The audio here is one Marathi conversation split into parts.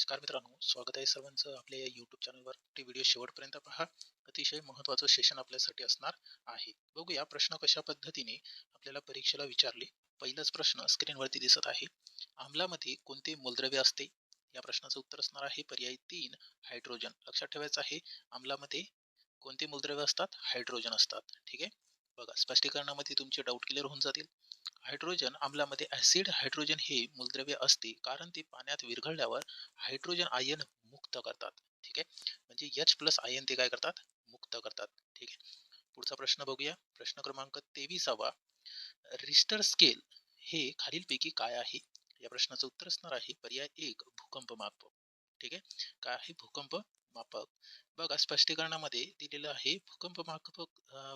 नमस्कार मित्रांनो स्वागत आहे सर्वांचं आपल्या या युट्यूब चॅनलवर ते व्हिडिओ शेवटपर्यंत पहा. अतिशय महत्त्वाचं सेशन आपल्यासाठी असणार आहे. बघूया प्रश्न कशा पद्धतीने आपल्याला परीक्षेला विचारले. पहिलाच प्रश्न स्क्रीनवरती दिसत आहे. आम्लामध्ये कोणते मूलद्रव्य असते? या प्रश्नाचं उत्तर असणार आहे पर्याय तीन हायड्रोजन लक्षात ठेवायचं आहे आम्लामध्ये कोणते मूलद्रव्य असतात? हायड्रोजन असतात. ठीक आहे? बघा स्पष्टीकरणामध्ये तुमचे डाऊट क्लिअर होऊन जातील. हायड्रोजन आम्लामध्ये ऍसिड हायड्रोजन हे मूलद्रव्य असते कारण ते पाण्यात विरघळल्यावर हायड्रोजन आयन मुक्त करतात ठीक आहे? म्हणजे एच प्लस आयन ते काय करतात? मुक्त करतात ठीक आहे? पुढचा प्रश्न बघूया. प्रश्न क्रमांक तेवीसावा. रिस्टर स्केल हे खालीलपैकी काय आहे? या प्रश्नाचं उत्तर असणार आहे पर्याय एक भूकंप मापक ठीक आहे? काय आहे भूकंप मापक? बघा स्पष्टीकरणामध्ये दिलेलं आहे भूकंप मापक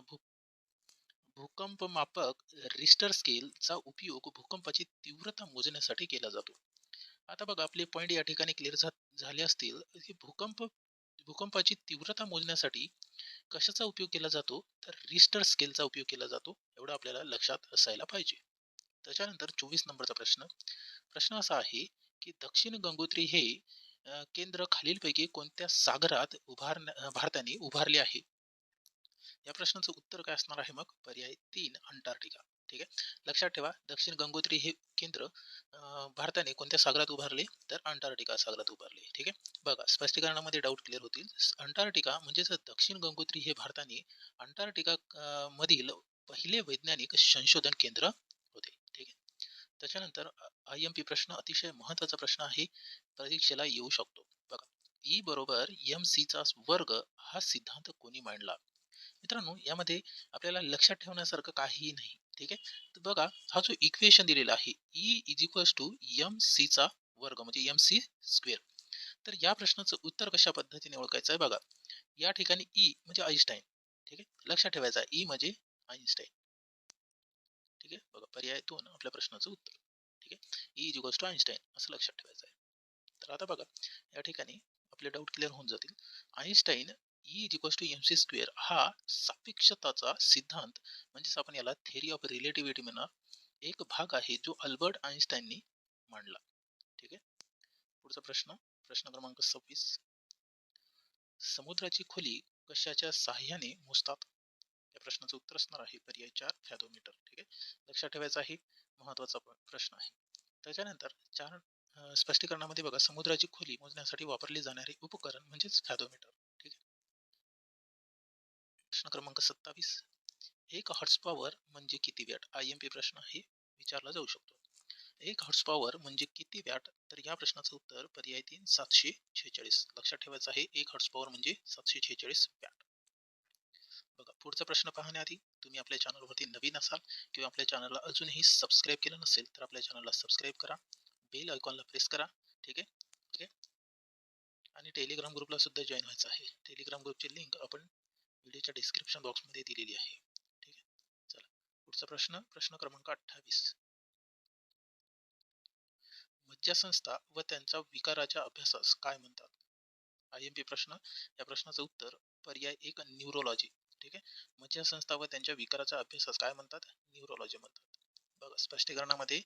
भू भूकंप मापक रिस्टर स्केलचा उपयोग भूकंपाची तीव्रता मोजण्यासाठी केला जातो. आता बघा आपले पॉईंट या ठिकाणी क्लिअर झाले असतील. की भूकंप भूकंपाची तीव्रता मोजण्यासाठी कशाचा उपयोग केला जातो? तर रिस्टर स्केलचा उपयोग केला जातो. एवढं आपल्याला लक्षात असायला पाहिजे. त्याच्यानंतर चोवीस नंबरचा प्रश्न. प्रश्न असा आहे की दक्षिण गंगोत्री हे केंद्र खालीलपैकी कोणत्या सागरात उभार भारताने उभारले आहे? या प्रश्नाचं उत्तर काय असणार आहे मग? पर्याय तीन अंटार्क्टिका. ठीक आहे? लक्षात ठेवा दक्षिण गंगोत्री हे केंद्र भारताने कोणत्या सागरात उभारले? तर अंटार्क्टिका सागरात उभारले. ठीक आहे? बघा स्पष्टीकरणामध्ये डाऊट क्लिअर होतील. अंटार्क्टिका म्हणजेच दक्षिण गंगोत्री हे भारताने अंटार्क्टिका मधील पहिले वैज्ञानिक संशोधन केंद्र होते. ठीक आहे? त्याच्यानंतर आय एम पी प्रश्न अतिशय महत्त्वाचा प्रश्न आहे. परीक्षेला येऊ शकतो. बघा ई बरोबर एम सीचा वर्ग हा सिद्धांत कोणी मांडला? मित्रांनो यामध्ये आपल्याला लक्षात ठेवण्यासारखं काहीही नाही ठीक आहे? तर बघा हा जो इक्वेशन दिलेला आहे E is equals to M सीचा वर्ग म्हणजे एम सी स्क्वेअर तर या प्रश्नाचं उत्तर कशा पद्धतीने ओळखायचं आहे बघा. या ठिकाणी ई म्हणजे आईन्स्टाईन ठीक आहे? लक्षात ठेवायचा ई e म्हणजे आईन्स्टाईन ठीक आहे? बघा पर्याय दोन आपल्या प्रश्नाचं उत्तर. ठीक आहे? E E is equals to Einstein असं लक्षात ठेवायचं आहे. तर आता बघा या ठिकाणी आपले डाऊट क्लिअर होऊन जातील. Einstein E equals to M C square हा सापेक्षताचा सिद्धांत म्हणजेच आपण याला थेरी ऑफ रिलेटिव्हिटी म्हणा एक भाग आहे जो अल्बर्ट आईन्स्टाईननी मांडला. ठीक आहे? पुढचा प्रश्न प्रश्न क्रमांक सव्वीस. समुद्राची खोली कशाच्या साह्याने मोजतात? या प्रश्नाचं उत्तर असणार आहे पर्याय चार फॅदोमीटर. ठीक आहे? लक्षात ठेवायचा आहे महत्त्वाचा प्रश्न आहे. त्याच्यानंतर चार स्पष्टीकरणामध्ये बघा समुद्राची खोली मोजण्यासाठी वापरले जाणारे उपकरण म्हणजेच फॅदोमीटर. प्रश्न क्रमांक सत्तावीस. एक हॉर्स पॉवर म्हणजे किती वॅट? आय एम पी प्रश्न आहे विचारला जाऊ शकतो. एक हॉर्स पॉवर म्हणजे किती वॅट? तर या प्रश्नाचं उत्तर पर्याय तीन सातशे छेचाळीस लक्षात ठेवायचं आहे एक हॉर्स पॉवर म्हणजे सातशे छेचाळीस वॅट. बघा पुढचा प्रश्न पाहण्याआधी तुम्ही आपल्या चॅनलवरती नवीन असाल किंवा आपल्या चॅनलला अजूनही सबस्क्राईब केलं नसेल तर आपल्या चॅनलला सबस्क्राईब करा. बेल आयकॉनला प्रेस करा. ठीक आहे? ठीक आहे आणि टेलिग्राम ग्रुपला सुद्धा जॉईन व्हायचं आहे. टेलिग्राम ग्रुपची लिंक आपण व्हिडिओच्या डिस्क्रिप्शन बॉक्समध्ये दिलेली आहे. ठीक आहे? चला. पुढचा प्रश्न प्रश्न क्रमांक अठ्ठावीस. मज्जासंस्था व त्यांच्या विकाराच्या अभ्यासास काय म्हणतात? आय एम पी प्रश्न. या प्रश्नाचं उत्तर पर्याय एक न्यूरोलॉजी ठीक आहे? मज्जासंस्था व त्यांच्या विकाराच्या अभ्यासास काय म्हणतात? न्यूरोलॉजी म्हणतात. बघा स्पष्टीकरणामध्ये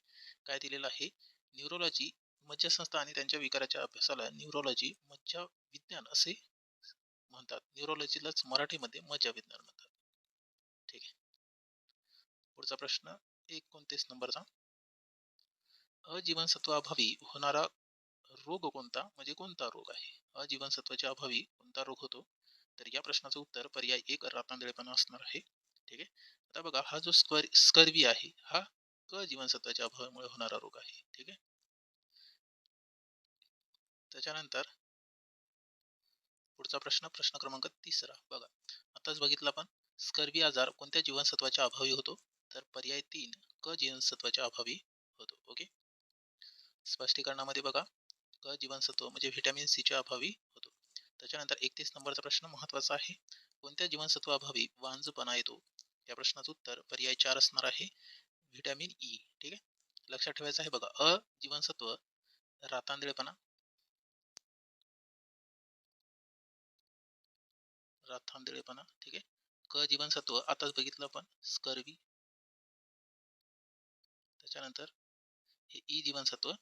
काय दिलेलं आहे? न्यूरोलॉजी मज्जासंस्था आणि त्यांच्या विकाराच्या अभ्यासाला न्यूरोलॉजी मज्जा विज्ञान असे म्हणतात. न्यूरोलॉजीलाच मराठीमध्ये मज्जाविज्ञान म्हणतात. ठीक आहे. पुढचा प्रश्न. एकोणतीस नंबरचा. अजीवनसत्वाअभावी होणारा रोग कोणता? म्हणजे कोणता रोग आहे? अजीवनसत्वाच्या अभावी कोणता रोग होतो? तर या प्रश्नाचं उत्तर पर्याय एक रातांदळेपणा असणार आहे. ठीक आहे? आता बघा हा जो स्कर स्कर्वी आहे हा क जीवनसत्वाच्या अभावामुळे होणारा रोग आहे. ठीक आहे? त्याच्यानंतर पुढचा प्रश्न प्रश्न क्रमांक तिसरा. बघा आताच बघितलं आपण. स्कर्वी आजार कोणत्या जीवनसत्वाच्या अभावी होतो? तर पर्याय तीन क जीवनसत्वाच्या अभावी होतो. ओके? स्पष्टीकरणामध्ये बघा क जीवनसत्व म्हणजे व्हिटॅमिन सीच्या अभावी होतो. त्याच्यानंतर एकतीस नंबरचा प्रश्न महत्त्वाचा आहे. कोणत्या जीवनसत्व अभावी वांजपणा येतो? या प्रश्नाचं उत्तर पर्याय चार असणार आहे. Vitamin E e. ठीक आहे? लक्षात ठेवायचं आहे बघा. अ जीवनसत्व रातांदळेपणा राथांदळेपणा ठीक आहे? क जीवनसत्व आताच बघितलं आपण स्कर्वी. त्याच्यानंतर हे ई जीवनसत्व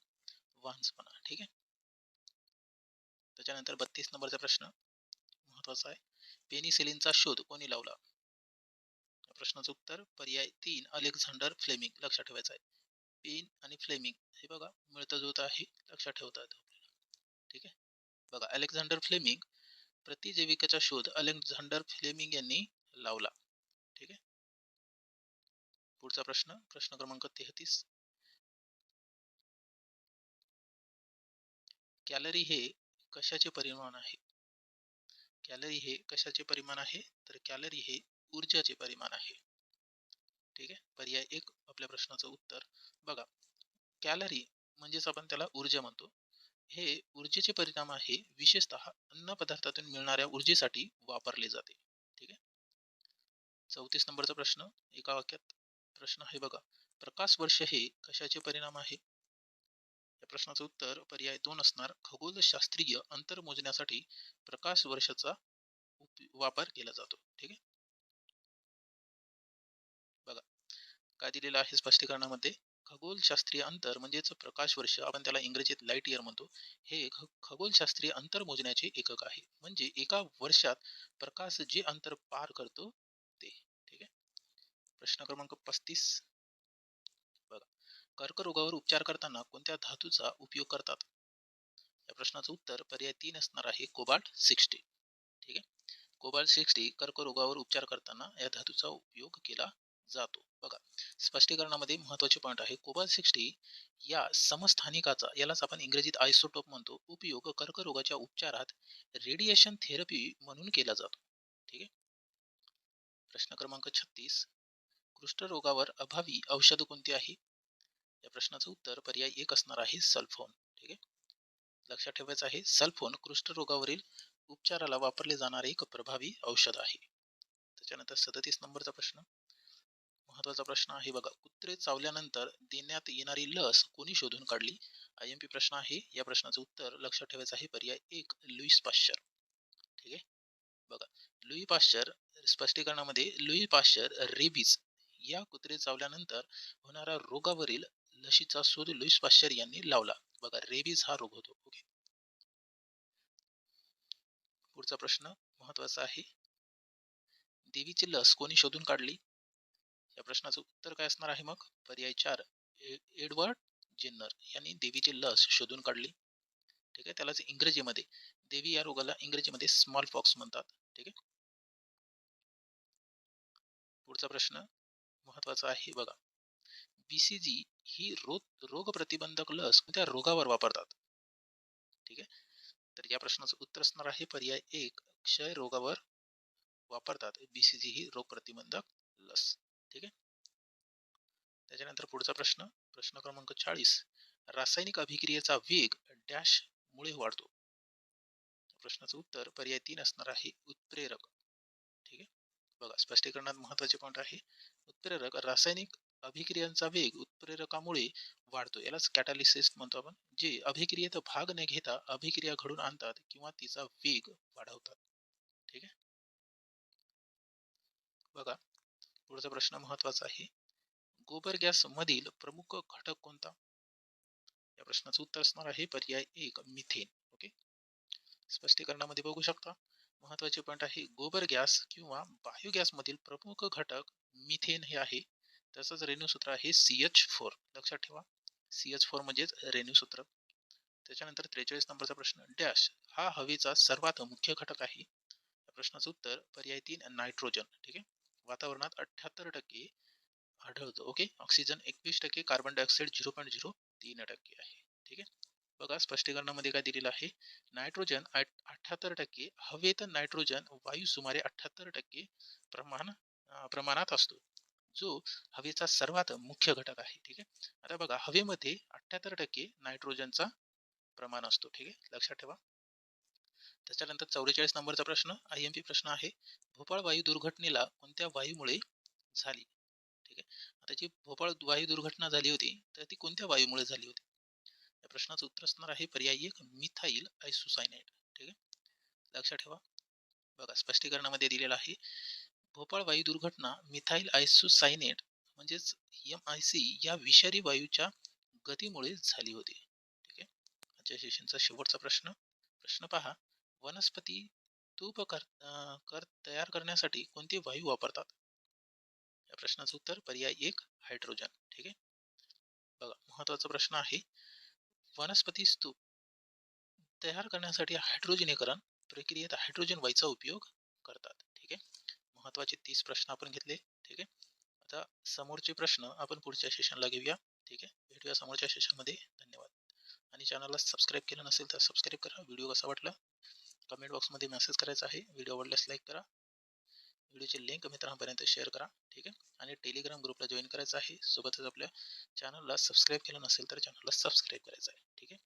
वांसपणा ठीक आहे? त्याच्यानंतर बत्तीस नंबरचा प्रश्न महत्त्वाचा आहे. पेनिसिलिनचा शोध कोणी लावला? प्रश्नाचं उत्तर पर्याय तीन अलेक्झांडर फ्लेमिंग लक्षात ठेवायचं आहे. पेन आणि फ्लेमिंग हे बघा मिळतं जुळतं आहे लक्षात ठेवता येतं आपल्याला. ठीक आहे? बघा अलेक्झांडर फ्लेमिंग प्रतिजैविकाचा शोध अलेक्झांडर फ्लेमिंग यांनी लावला. ठीक आहे? पुढचा प्रश्न प्रश्न क्रमांक तेहतीस. कॅलरी हे कशाचे परिमाण आहे? कॅलरी हे कशाचे परिमाण आहे? तर कॅलरी हे ऊर्जाचे परिमाण आहे. ठीक आहे? पर्याय एक आपल्या प्रश्नाचं उत्तर बघा. कॅलरी म्हणजेच आपण त्याला ऊर्जा म्हणतो. हे ऊर्जेचे परिणाम आहे. विशेषतः अन्न पदार्थातून मिळणाऱ्या ऊर्जेसाठी वापरले जाते. ठीक आहे? चौतीस नंबरचा प्रश्न एका वाक्यात. प्रश्न आहे बघा प्रकाश वर्ष हे कशाचे परिणाम आहे? या प्रश्नाचं उत्तर पर्याय दोन असणार. खगोलशास्त्रीय अंतर मोजण्यासाठी प्रकाश वर्षाचा वापर केला जातो. ठीक आहे? बघा काय दिलेलं आहे स्पष्टीकरणामध्ये? खगोलशास्त्रीय अंतर म्हणजेच प्रकाश वर्ष आपण त्याला इंग्रजीत लाइट इयर म्हणतो हे खगोलशास्त्रीय अंतर मोजण्याचे एकक आहे. म्हणजे एका वर्षात प्रकाश जे अंतर पार करतो ते ठीक आहे? प्रश्न क्रमांक पस्तीस. बघा कर्करोगावर उपचार करताना कोणत्या धातूचा उपयोग करतात? या प्रश्नाचं उत्तर पर्याय तीन असणार आहे कोबाल्ट सिक्स्टी. ठीक आहे? कोबाल्ट सिक्स्टी कर्करोगावर उपचार करताना या धातूचा उपयोग केला जातो. बघा स्पष्टीकरणामध्ये महत्त्वाचे पॉईंट आहे. कोबाल सिक्स्टी या समस्थानिकाचा यालाच आपण इंग्रजीत आयसोटोप म्हणतो उपयोग कर्करोगाच्या उपचारात रेडिएशन थेरपी म्हणून केला जातो. ठीक आहे? प्रश्न क्रमांक छत्तीस. कुष्ठरोगावर अभावी औषध कोणती आहे? या प्रश्नाचं उत्तर पर्याय एक असणार आहे सल्फोन. ठीक आहे? लक्षात ठेवायचं आहे सल्फोन कुष्ठरोगावरील उपचाराला वापरले जाणारे एक प्रभावी औषध आहे. त्याच्यानंतर सदतीस नंबरचा प्रश्न. महत्त्वाचा प्रश्न आहे. बघा कुत्रे चावल्यानंतर देण्यात येणारी लस कोणी शोधून काढली? आय एम पी प्रश्न आहे. या प्रश्नाचं उत्तर लक्षात ठेवायचं आहे. पर्याय एक लुईस पाश्चर. ठीक आहे? बघा लुई पाश्चर स्पष्टीकरणामध्ये लुई पाश्चर रेबीज या कुत्रे चावल्यानंतर होणाऱ्या रोगावरील लशीचा शोध लुईस पाश्चर यांनी लावला. बघा रेबीज हा रोग होतो. ओके. पुढचा प्रश्न महत्त्वाचा आहे. देवीची लस कोणी शोधून काढली? या प्रश्नाचं उत्तर काय असणार आहे मग? पर्याय चार एडवर्ड जिन्नर यांनी देवीची लस शोधून काढली. ठीक आहे? त्यालाच इंग्रजीमध्ये देवी या रोगाला इंग्रजीमध्ये स्मॉल पॉक्स म्हणतात. ठीक आहे? पुढचा प्रश्न महत्त्वाचा आहे बघा. बीसीजी ही रोग रोग प्रतिबंधक लस कोणत्या रोगावर वापरतात? ठीक आहे? तर या प्रश्नाचं उत्तर असणार आहे पर्याय एक क्षय रोगावर वापरतात. बीसीजी ही रोग प्रतिबंधक लस. ठीक आहे? त्याच्यानंतर पुढचा प्रश्न प्रश्न क्रमांक चाळीस. रासायनिक अभिक्रियेचा वेग डॅश मुळे वाढतो. प्रश्नाचं उत्तर पर्याय तीन असणार आहे उत्प्रेरक. ठीक आहे? बघा स्पष्टीकरणात महत्त्वाचे पॉईंट आहे. उत्प्रेरक रासायनिक अभिक्रियांचा वेग उत्प्रेरकामुळे वाढतो. यालाच कॅटालिसिस म्हणतो आपण. जे अभिक्रियेत भाग न घेता अभिक्रिया घडून आणतात किंवा तिचा वेग वाढवतात. ठीक आहे? बघा पुढचा प्रश्न महत्त्वाचा आहे. गोबर गॅस मधील प्रमुख घटक कोणता? या प्रश्नाचं उत्तर असणार आहे पर्याय एक मिथेन. ओके स्पष्टीकरणामध्ये बघू शकता. महत्त्वाचे पॉईंट आहे गोबर गॅस किंवा बायोगॅस मधील प्रमुख घटक मिथेन हे आहे. तसंच रेणूसूत्र आहे सी एच फोर लक्षात ठेवा. सी एच फोर म्हणजेच रेणूसूत्र त्याच्यानंतर त्रेचाळीस नंबरचा प्रश्न डॅश. हा हवेचा सर्वात मुख्य घटक आहे. या प्रश्नाचं उत्तर पर्याय तीन नायट्रोजन. ठीक आहे? वातावरणात अठ्याहत्तर टक्के आढळतो. ओके? ऑक्सिजन एकवीस टक्के carbon dioxide zero point zero तीन टक्के आहे. ठीक आहे? बघा स्पष्टीकरणामध्ये काय दिलेलं आहे? नायट्रोजन अठ्याहत्तर टक्के हवेत नायट्रोजन वायू सुमारे अठ्याहत्तर टक्के प्रमाण प्रमाणात असतो. जो हवेचा सर्वात मुख्य घटक आहे. ठीक आहे? आता बघा हवेमध्ये अठ्याहत्तर टक्के नायट्रोजनचा प्रमाण असतो. ठीक आहे? लक्षात ठेवा. त्याच्यानंतर चौवेचाळीस नंबरचा प्रश्न आय एम पी प्रश्न आहे भोपाळ वायू दुर्घटनेला कोणत्या वायूमुळे झाली? ठीक आहे. आता जी भोपाळ वायू दुर्घटना झाली होती तर ती कोणत्या वायूमुळे झाली होती? या प्रश्नाचं उत्तर असणार आहे पर्याय एक मिथाईल आयसोसायनाइड. ठीक आहे. लक्षात ठेवा. बघा स्पष्टीकरणामध्ये दिलेलं आहे भोपाळ वायू दुर्घटना मिथाईल आयसोसायनेट म्हणजेच एम आय सी या विषारी वायूच्या गतीमुळे झाली होती. ठीक आहे. आजच्या सेशनचा शेवटचा प्रश्न. प्रश्न पहा. वनस्पती तूप कर कर तयार करण्यासाठी कोणते वायू वापरतात? या प्रश्नाचं उत्तर पर्याय एक हायड्रोजन. ठीक आहे? बघा महत्त्वाचा प्रश्न आहे वनस्पती स्तूप तयार करण्यासाठी हायड्रोजनीकरण प्रक्रियेत हायड्रोजन वायूचा उपयोग करतात. ठीक आहे? महत्त्वाचे तीस प्रश्न आपण घेतले. ठीक आहे? आता समोरचे प्रश्न आपण पुढच्या सेशनला घेऊया. ठीक आहे? भेटूया समोरच्या सेशनमध्ये धन्यवाद. आणि चॅनलला सबस्क्राईब केलं नसेल तर सबस्क्राईब करा. व्हिडिओ कसा वाटला? कमेंट बॉक्समध्ये मेसेज करायचा आहे. व्हिडिओ आवडल्यास लाईक करा. व्हिडिओची लिंक मित्रांपर्यंत शेअर करा. ठीक आहे? आणि टेलिग्राम ग्रुपला जॉईन करायचं आहे. सोबतच आपल्या चॅनलला सबस्क्राईब केलं नसेल तर चॅनलला सबस्क्राईब करायचं आहे. ठीक आहे?